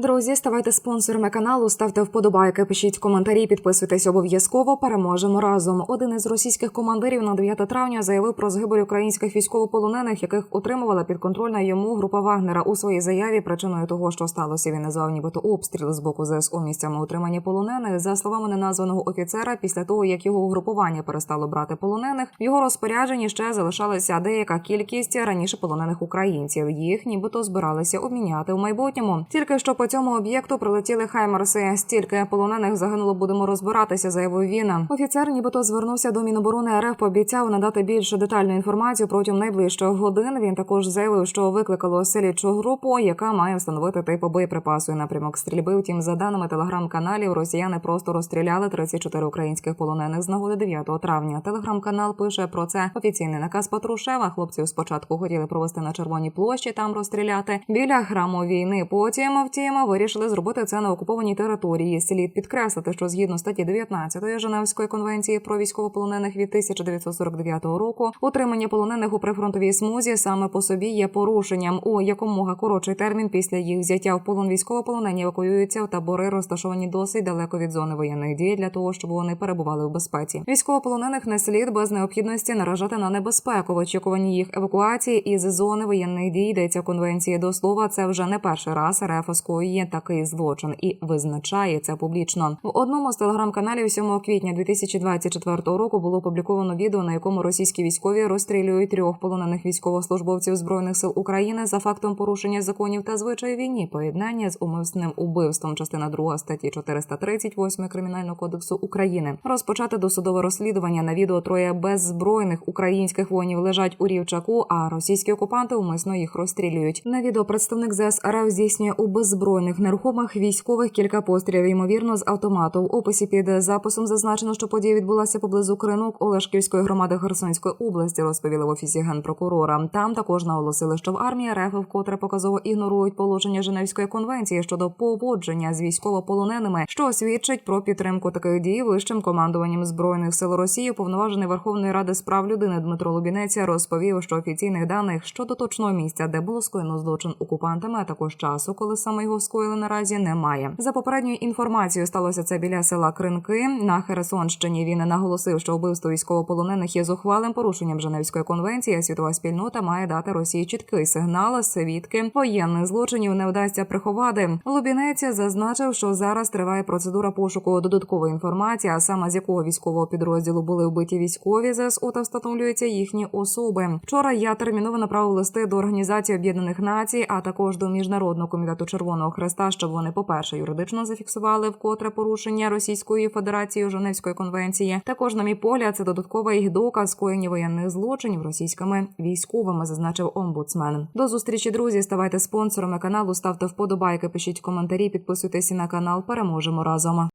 Друзі, ставайте спонсорами каналу, ставте вподобайки, пишіть коментарі, підписуйтесь обов'язково. Переможемо разом. Один із російських командирів на 9 травня заявив про загибель українських військовополонених, яких утримувала підконтрольна йому група Вагнера. У своїй заяві причиною того, що сталося, він назвав нібито обстріл з боку ЗСУ місцями утримання полонених. За словами неназваного офіцера, після того як його угрупування перестало брати полонених, в його розпорядженні ще залишалася деяка кількість раніше полонених українців. Їх нібито збиралися обміняти у майбутньому. Тільки що по цьому об'єкту прилетіли хаймерси. Стільки полонених загинуло, будемо розбиратися, заявив він. Офіцер нібито звернувся до Міноборони РФ, пообіцяв надати більше детальну інформацію протягом найближчих годин. Він також заявив, що викликало слідчу групу, яка має встановити типу боєприпасу і напрямок стрільби. Втім, за даними телеграм-каналів, росіяни просто розстріляли 34 українських полонених з нагоди 9 травня. Телеграм-канал пише про це офіційний наказ Патрушева. Хлопців спочатку хотіли провести на червоній площі, там розстріляти біля храму війни. Потім, втім, вирішили зробити це на окупованій території. Слід підкреслити, що згідно статті 19 Женевської конвенції про військовополонених від 1949 року, утримання полонених у прифронтовій смузі саме по собі є порушенням. У якомога коротший термін після їх взяття в полон військовополонені евакуюються в табори, розташовані досить далеко від зони воєнних дій, для того, щоб вони перебували в безпеці. Військовополонених не слід без необхідності наражати на небезпеку в очікуванні їх евакуації із зони воєнних дій. Йдеться конвенції до слова. Це вже не перший раз РФ скоює такий злочин і визначає це публічно. В одному з телеграм-каналів 7 квітня 2024 року було опубліковано відео, на якому російські військові розстрілюють трьох полонених військовослужбовців збройних сил України за фактом порушення законів та звичаїв війні, поєднання з умисним убивством. Частина 2 статті 438 кримінального кодексу України. Розпочати досудове розслідування на відео троє беззбройних українських воїнів лежать у рівчаку, а російські окупанти умисно їх розстрілюють. На відео представник ЗС РФ здійснює у беззбройних нерухомих військових кілька пострілів, ймовірно, з автомату. В описі під записом зазначено, що подія відбулася поблизу Кринок Олешківської громади Херсонської області. Розповіли в офісі генпрокурора. Там також наголосили, що в армії РФ вкотре показово ігнорують положення Женевської конвенції щодо поводження з військовополоненими, що свідчить про підтримку таких дій вищим командуванням збройних сил Росії. Повноважений Верховної Ради з прав людини Дмитро Лубінець розповів, що офіційних даних щодо точного місця, де було скоєно злочин окупантами, а також часу, коли саме його скоїли наразі, немає. За попередньою інформацією сталося це біля села Кринки на Херсонщині. Він наголосив, що вбивство військовополонених є зухвалим порушенням Женевської конвенції. а Світова спільнота має дати Росії чіткий сигнал, свідки воєнних злочинів не вдасться приховати. Лубінець зазначив, що зараз триває процедура пошуку додаткової інформації, а саме з якого військового підрозділу були вбиті військові ЗСУ та встановлюються їхні особи. Вчора я терміново направив листи до Організації Об'єднаних Націй, а також до міжнародного комітету Червоного Хреста, щоб вони, по перше, юридично зафіксували вкотре порушення Російської Федерації Женевської конвенції. Також, на мій погляд, це додатковий доказ скоєння воєнних злочинів російськими військовими, зазначив омбудсмен. До зустрічі, друзі. Ставайте спонсорами каналу, ставте вподобайки, пишіть коментарі, підписуйтесь на канал. Переможемо разом.